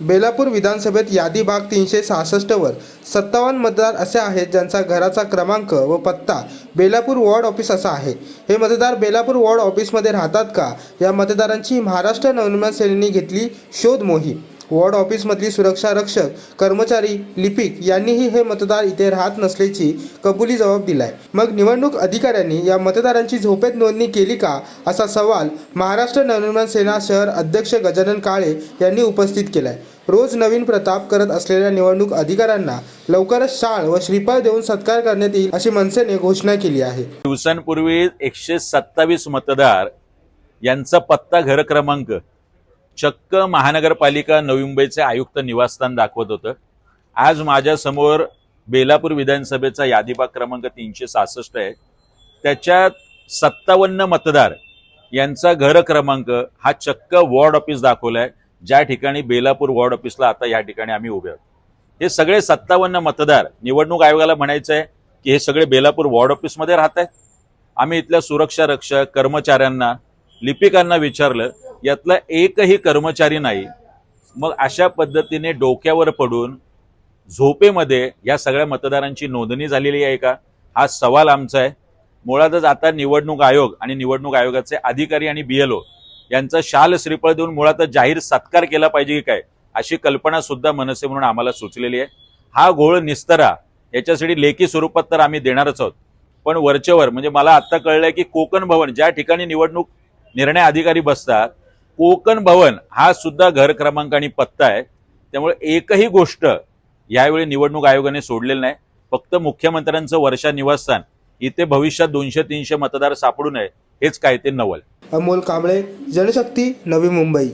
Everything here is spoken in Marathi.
बेलापूर विधानसभेत यादी भाग तीनशे सहासष्टवर सत्तावन्न मतदार असे आहेत ज्यांचा घराचा क्रमांक व पत्ता बेलापूर वॉर्ड ऑफिस असा आहे. हे मतदार बेलापूर वॉर्ड ऑफिसमध्ये राहतात का? या मतदारांची महाराष्ट्र नवनिर्माण सेनेने घेतली शोध मोहीम. वॉर्ड ऑफिसमधली सुरक्षा रक्षक कर्मचारी लिपिक यांनीही हे मतदार इथे राहत नसल्याची कबुली जबाब दिलाय. मग निवडणूक अधिकाऱ्यांनी या मतदारांची झोपेत नोंदणी केली का? असा सवाल महाराष्ट्र नवनिर्माण सेना शहर अध्यक्ष गजानन काळे यांनी उपस्थित केलाय. रोज नवीन प्रताप करत असलेल्या निवडणूक अधिकाऱ्यांना लवकरच शाळ व श्रीफळ देऊन सत्कार करण्यात येईल अशी मनसेने घोषणा केली आहे. दिवसांपूर्वी एकशे सत्तावीस मतदार यांचा पत्ता घर क्रमांक चक्क महानगरपालिका नवी मुंबईचे आयुक्त निवासस्थान दाखवत होतं. आज माझ्यासमोर बेलापूर विधानसभेचा यादीबाग क्रमांक तीनशे सहासष्ट आहे. त्याच्यात सत्तावन्न मतदार यांचा घर क्रमांक हा चक्क वॉर्ड ऑफिस दाखवलाय. ज्या ठिकाणी बेलापूर वॉर्ड ऑफिसला आता या ठिकाणी आम्ही उभे आहोत. हे सगळे सत्तावन्न मतदार निवडणूक आयोगाला म्हणायचं आहे की हे सगळे बेलापूर वॉर्ड ऑफिसमध्ये राहत आहेत आम्ही इथल्या सुरक्षा रक्षक कर्मचाऱ्यांना लिपिकांना विचारलं यातला एकही कर्मचारी नाही. मग अशा पद्धतीने डोक्यावर पडून झोपेमध्ये या सगळ्या मतदारांची नोंदणी झालेली आहे का? हा सवाल आमचा आहे. मुळातच आता निवडणूक आयोग आणि निवडणूक आयोगाचे अधिकारी आणि बीएलओ यांचा शाल श्रीफळ देऊन मुळातच जाहीर सत्कार केला पाहिजे की काय अशी कल्पना सुद्धा मनसे म्हणून आम्हाला सुचलेली आहे. हा घोळ निस्तरा याच्यासाठी लेखी स्वरूपात तर आम्ही देणारच आहोत. पण वरचेवर म्हणजे मला आता कळलंय की कोकण भवन ज्या ठिकाणी निवडणूक निर्णय अधिकारी बसतात कोकण भवन हा सुद्धा घर क्रमांक आणि पत्ता आहे. त्यामुळे एकही गोष्ट यावेळी निवडणूक आयोगाने सोडलेली नाही. फक्त मुख्यमंत्र्यांचं वर्षा निवासस्थान. इथे भविष्यात दोनशे तीनशे मतदार सापडू नये हेच काय ते नवल. अमोल कांबळे जनशक्ती नवी मुंबई.